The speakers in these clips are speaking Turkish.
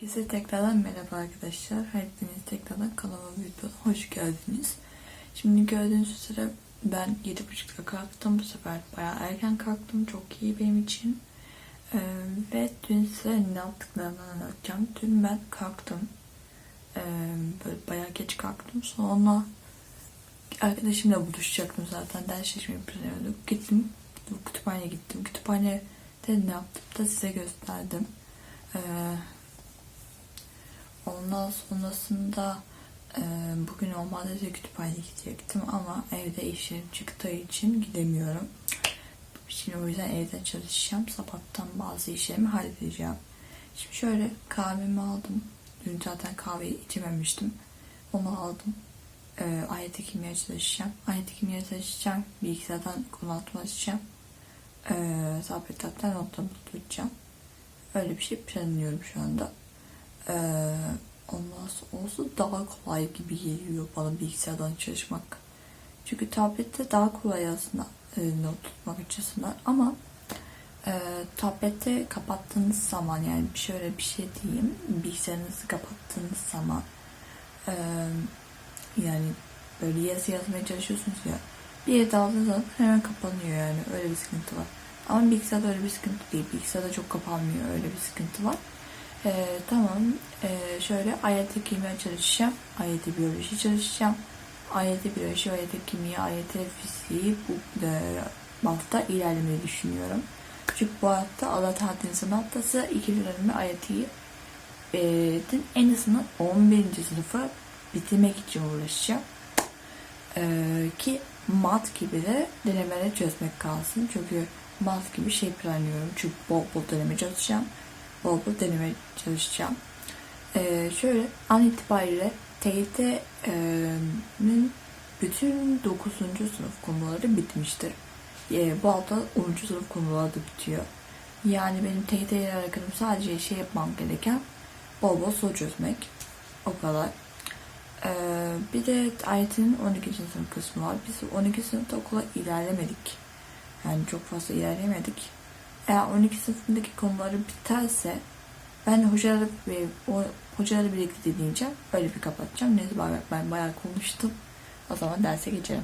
Herkese tekrardan merhaba arkadaşlar. Hepiniz tekrardan kanalıma videoma hoş geldiniz. Şimdi gördüğünüz üzere ben 7.30'da kalktım. Bu sefer bayağı erken kalktım. Çok iyi benim için. Ee, ve dün size ne yaptıklarımdan anlatacağım. Dün ben kalktım. Ee, böyle bayağı geç kalktım. Sonra arkadaşımla buluşacaktım zaten. Ders çalışmayı planlıyorduk. Gittim. Kütüphaneye gittim. Kütüphanede ne yaptım da size gösterdim. Ee, Ondan sonrasında e, bugün normalde de kütüphaneye gidecektim ama evde işlerim çıktığı için gidemiyorum. Şimdi o yüzden evden çalışacağım. Sabahtan bazı işlerimi halledeceğim. Şimdi şöyle kahvemi aldım. Dün zaten kahveyi içememiştim. Onu aldım. E, ayet kimya çalışacağım. Ayet kimya çalışacağım. Bilgisayardan kullanatma açacağım. E, Sabretat'tan notlarımı tutacağım. Öyle bir şey planlıyorum şu anda. Ee, ondan sonrası daha kolay gibi geliyor bana bilgisayardan çalışmak. Çünkü tablette daha kolay aslında e, not tutmak açısından ama e, tablette kapattığınız zaman yani şöyle bir şey diyeyim bilgisayarınızı kapattığınız zaman e, yani böyle yazı yazmaya çalışıyorsunuz ya bir yere daldığınız zaman hemen kapanıyor yani öyle bir sıkıntı var. Ama bilgisayarda öyle bir sıkıntı değil. Bilgisayarda çok kapanmıyor öyle bir sıkıntı var. Ee, tamam. Ee, şöyle AYT kimya çalışacağım. AYT biyoloji çalışacağım. AYT biyoloji, AYT kimya, AYT fiziği bu e, hafta ilerlemeyi düşünüyorum. Çünkü bu hafta Allah Tatil'in haftası iki dönemi AYT'yi e, en azından 11. sınıfı bitirmek için uğraşacağım. Ee, ki mat gibi de denemeleri çözmek kalsın. Çünkü mat gibi şey planlıyorum. Çünkü bol bol deneme çalışacağım bol bol deneme çalışacağım. Ee, şöyle an itibariyle TYT'nin bütün 9. sınıf konuları bitmiştir. Ee, bu hafta 10. sınıf konuları da bitiyor. Yani benim TYT ile alakalı sadece şey yapmam gereken bol bol soru çözmek. O kadar. Ee, bir de AYT'nin 12. sınıf kısmı var. Biz 12. sınıfta okula ilerlemedik. Yani çok fazla ilerlemedik eğer 12 sınıfındaki konuları biterse ben hocaları o hocaları birlikte dinleyeceğim. Öyle bir kapatacağım. Neyse ben bayağı konuştum. O zaman derse geçelim.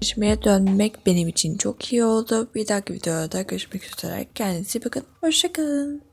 Çalışmaya dönmek benim için çok iyi oldu. Bir dahaki videoda görüşmek üzere. Kendinize bakın. Hoşçakalın.